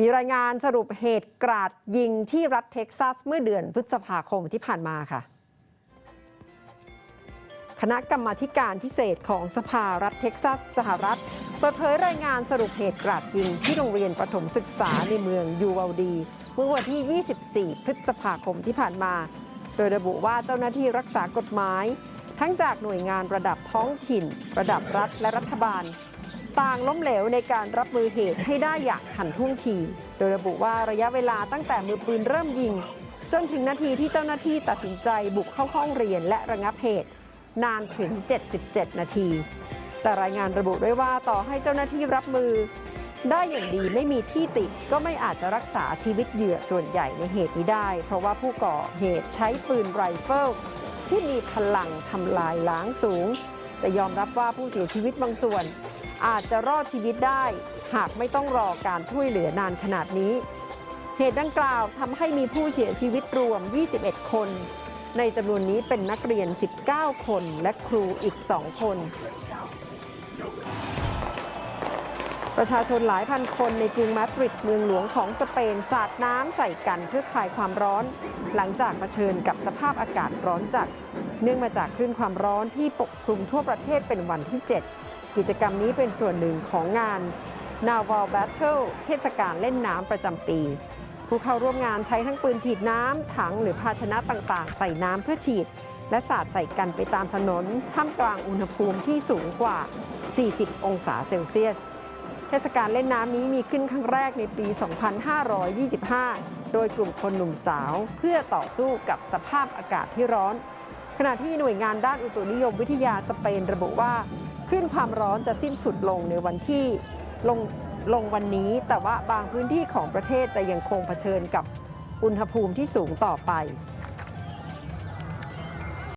มีรายงานสรุปเหตุกราดยิงที่รัฐเท็กซัสเมื่อเดือนพฤษภาคมที่ผ่านมาค่ะ คณะกรรมาการพิเศษของสภารัฐเท็กซัส สหรัฐ เปิดเผยรายงานสรุปเหตุกราดยิงที่โรงเรียนประถมศึกษาในเมืองยูวาลดี เมื่อวันที่ 24 พฤษภาคมที่ผ่านมา โดยระบุว่าเจ้าหน้าที่รักษากฎหมาย ทั้งจากหน่วยงานระดับท้องถิ่น ระดับรัฐและรัฐบาล ต่างล้มเหลวในการรับมือเหตุให้ได้อย่างทันท่วงที โดยระบุว่าระยะเวลาตั้งแต่มือปืนเริ่มยิง จนถึงนาทีที่เจ้าหน้าที่ตัดสินใจบุกเข้าห้องเรียนและระงับเหตุ นานถึง 77 นาที แต่รายงานระบุด้วยว่าต่อให้เจ้าหน้าที่รับมือ ได้อย่างดีไม่มีที่ติก็ไม่อาจจะรักษาชีวิตเหยื่อส่วนใหญ่ในเหตุนี้ได้ เพราะว่าผู้ก่อเหตุใช้ปืนไรเฟิลที่มีพลังทำลายล้างสูง แต่ยอมรับว่าผู้เสียชีวิตบางส่วน อาจจะรอดชีวิตได้ หากไม่ต้องรอการช่วยเหลือนานขนาดนี้ เหตุดังกล่าวทำให้มีผู้เสียชีวิตรวม 21 คน ในจำนวนนี้เป็นนักเรียน 19 คนและครูอีก 2 คน ประชาชนหลายพันคนในกรุงมาดริดเมืองหลวงของสเปนสาดน้ำใส่กันเพื่อคลายความร้อน หลังจากเผชิญกับสภาพอากาศร้อนจัด เนื่องมาจากคลื่นความร้อนที่ปกคลุมทั่วประเทศเป็นวันที่ 7 กิจกรรมนี้เป็นส่วนหนึ่งของงาน Naval Battle เทศกาลเล่นน้ำประจำปี ผู้เข้าร่วมงานใช้ทั้งปืนฉีดน้ำถังหรือภาชนะต่างๆ ใส่น้ำเพื่อฉีด และสาดใส่กันไปตามถนน ท่ามกลางอุณหภูมิที่สูงกว่า 40 องศาเซลเซียส เทศกาลเล่นน้ำนี้มีขึ้นครั้งแรกในปี 2525 โดยกลุ่มคนหนุ่มสาว เพื่อต่อสู้กับสภาพอากาศที่ร้อน ขณะที่หน่วยงานด้านอุตุนิยมวิทยาสเปนระบุว่า คลื่นความร้อนจะสิ้นสุดลงในวันที่ลงลงวันนี้ แต่ว่าบางพื้นที่ของประเทศจะยังคงเผชิญกับอุณหภูมิที่สูงต่อไป